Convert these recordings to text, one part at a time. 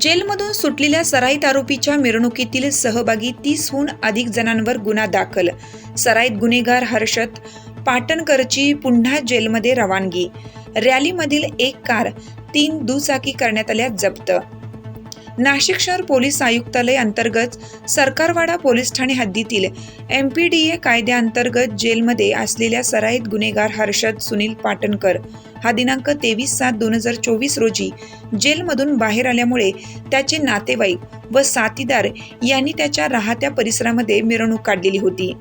जेलमधून सुटलेल्या सराईत आरोपीच्या मिरवणुकीतील सहभागी तीसहून अधिक जणांवर गुन्हा दाखल. सराईत गुन्हेगार हर्षद पाटणकरची पुन्हा जेलमध्ये रवानगी. रॅलीमधील एक कार तीन दुचाकी करण्यात आल्या जप्त. नाशिक शहर पोलीस आयुक्तालय अंतर्गत सरकारवाडा पोलीस ठाणे हद्दीतील एम पी डी ए कायद्याअंतर्गत जेलमध्ये असलेल्या सराईत गुन्हेगार हर्षद सुनील पाटणकर. हा दिनांक तेवीस सात दोन हजार चोवीस रोजी जेलमधून बाहेर आल्यामुळे त्याचे नातेवाईक व साथीदार यांनी त्याच्या राहत्या परिसरामध्ये मिरवणूक काढलेली होती.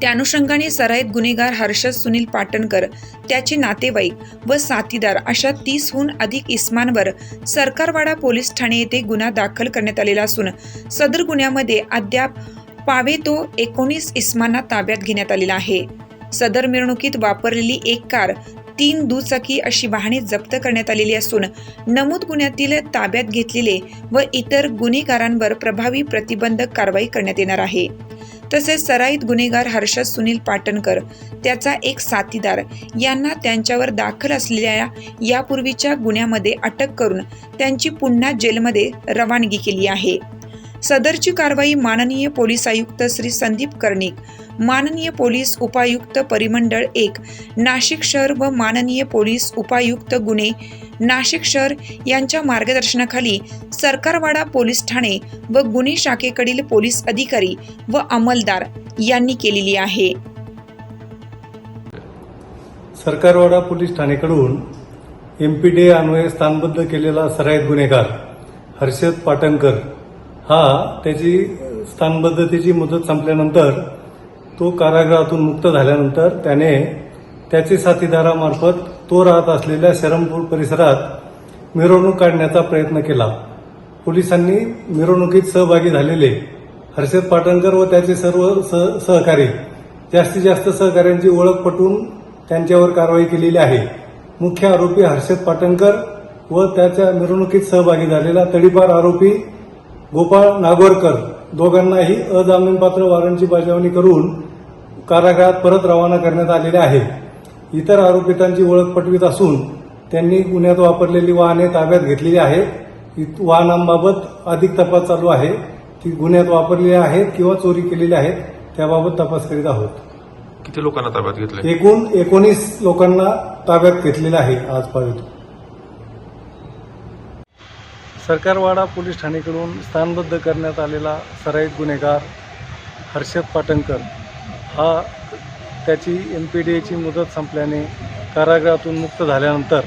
त्या अनुषंगाने सराईत गुन्हेगार हर्षद सुनील पाटणकर त्याचे नातेवाईक व साथीदार अशा तीसहून अधिक इस्मांवर सरकारवाडा पोलीस ठाणे येथे गुन्हा दाखल करण्यात आलेला असून सदर गुन्ह्यामध्ये अद्याप पावे तो एकोणीस इस्मांना ताब्यात घेण्यात आलेला आहे. सदर मिरवणुकीत वापरलेली एक कार तीन दुचाकी अशी वाहने जप्त करण्यात आलेली असून नमूद गुन्ह्यातील ताब्यात घेतलेले व इतर गुन्हेगारांवर प्रभावी प्रतिबंधक कारवाई करण्यात येणार आहे. तसेच सराईत गुन्हेगार हर्षद सुनील पाटणकर त्याचा एक साथीदार. यांना त्यांच्यावर दाखल असलेल्या यापूर्वीच्या गुन्ह्यामध्ये अटक करून त्यांची पुन्हा जेलमध्ये रवानगी केली आहे. सदरची कारवाई माननीय पोलीस आयुक्त श्री संदीप कर्णिक माननीय पोलीस उपायुक्त परिमंडळ एक नाशिक शहर व माननीय पोलीस उपायुक्त गुन्हे नाशिक शहर यांच्या मार्गदर्शनाखाली सरकारवाडा पोलीस ठाणे व गुन्हे शाखेकडील पोलीस अधिकारी व अंमलदार यांनी केलेली आहे. सरकारवाडा पोलीस ठाणेकडून एम पी डी अन्वये स्थानबद्ध केलेला सराईत गुन्हेगार हर्षद पाटणकर हा त्याची स्थानबद्धतेची मुदत संपल्यानंतर तो कारागृहातून मुक्त झाल्यानंतर त्याने त्याचे साथीदारामार्फत तो राहत असलेल्या शरमपूर परिसरात मिरवणूक काढण्याचा प्रयत्न केला. पोलिसांनी मिरवणुकीत सहभागी झालेले हर्षद पाटणकर व त्याचे सर्व सह सहकारी जास्तीत जास्त सहकाऱ्यांची ओळख पटवून त्यांच्यावर कारवाई केलेली आहे. मुख्य आरोपी हर्षद पाटणकर व त्याच्या मिरवणुकीत सहभागी झालेला तडीपार आरोपी गोपाळ नागोरकर दोघांनाही अजामीनपात्र वॉरंटची बजावणी करून कारागृहात परत रवाना करण्यात आलेले आहे. इतर आरोपितांची ओळख पटवीत असून त्यांनी गुन्ह्यात वापरलेली वाहने ताब्यात घेतलेली आहेत. वाहनांबाबत अधिक तपास चालू आहे. ती गुन्ह्यात वापरलेली आहेत किंवा चोरी केलेली आहेत त्याबाबत तपास करीत आहोत. किती लोकांना ताब्यात घेतले एकूण एकोणीस लोकांना ताब्यात घेतलेले आहे आजपर्यंत सरकारवाडा पोलीस ठाणेकडून स्थानबद्ध करण्यात आलेला सराईत गुन्हेगार हर्षद पाटणकर हा त्याची एम पी डी एची मुदत संपल्याने कारागृहातून मुक्त झाल्यानंतर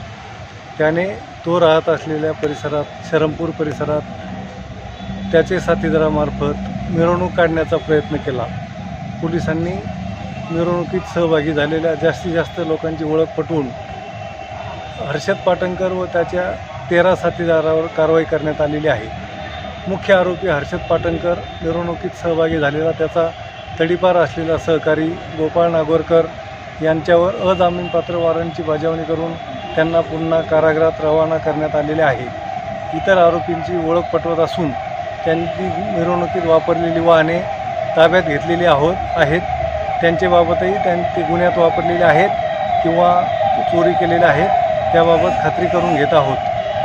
त्याने तो राहत असलेल्या परिसरात शरमपूर परिसरात त्याचे साथीदारामार्फत मिरवणूक काढण्याचा प्रयत्न केला. पोलिसांनी मिरवणुकीत सहभागी झालेल्या जास्तीत जास्त लोकांची ओळख पटवून हर्षद पाटणकर व त्याच्या तेरा साथीदारावर कारवाई करण्यात आलेली आहे. मुख्य आरोपी हर्षद पाटणकर मिरवणुकीत सहभागी झालेला त्याचा तडीपार असलेला सहकारी गोपाळ नागोरकर यांच्यावर अजामीनपात्र वॉरंटची बजावणी करून त्यांना पुन्हा कारागृहात रवाना करण्यात आलेले आहे. इतर आरोपींची ओळख पटवत असून त्यांनी मिरवणुकीत वापरलेली वाहने ताब्यात घेतलेली आहोत आहेत. त्यांच्याबाबतही त्यां ते गुन्ह्यात वापरलेले आहेत किंवा चोरी केलेल्या आहेत त्याबाबत खात्री करून घेत आहोत.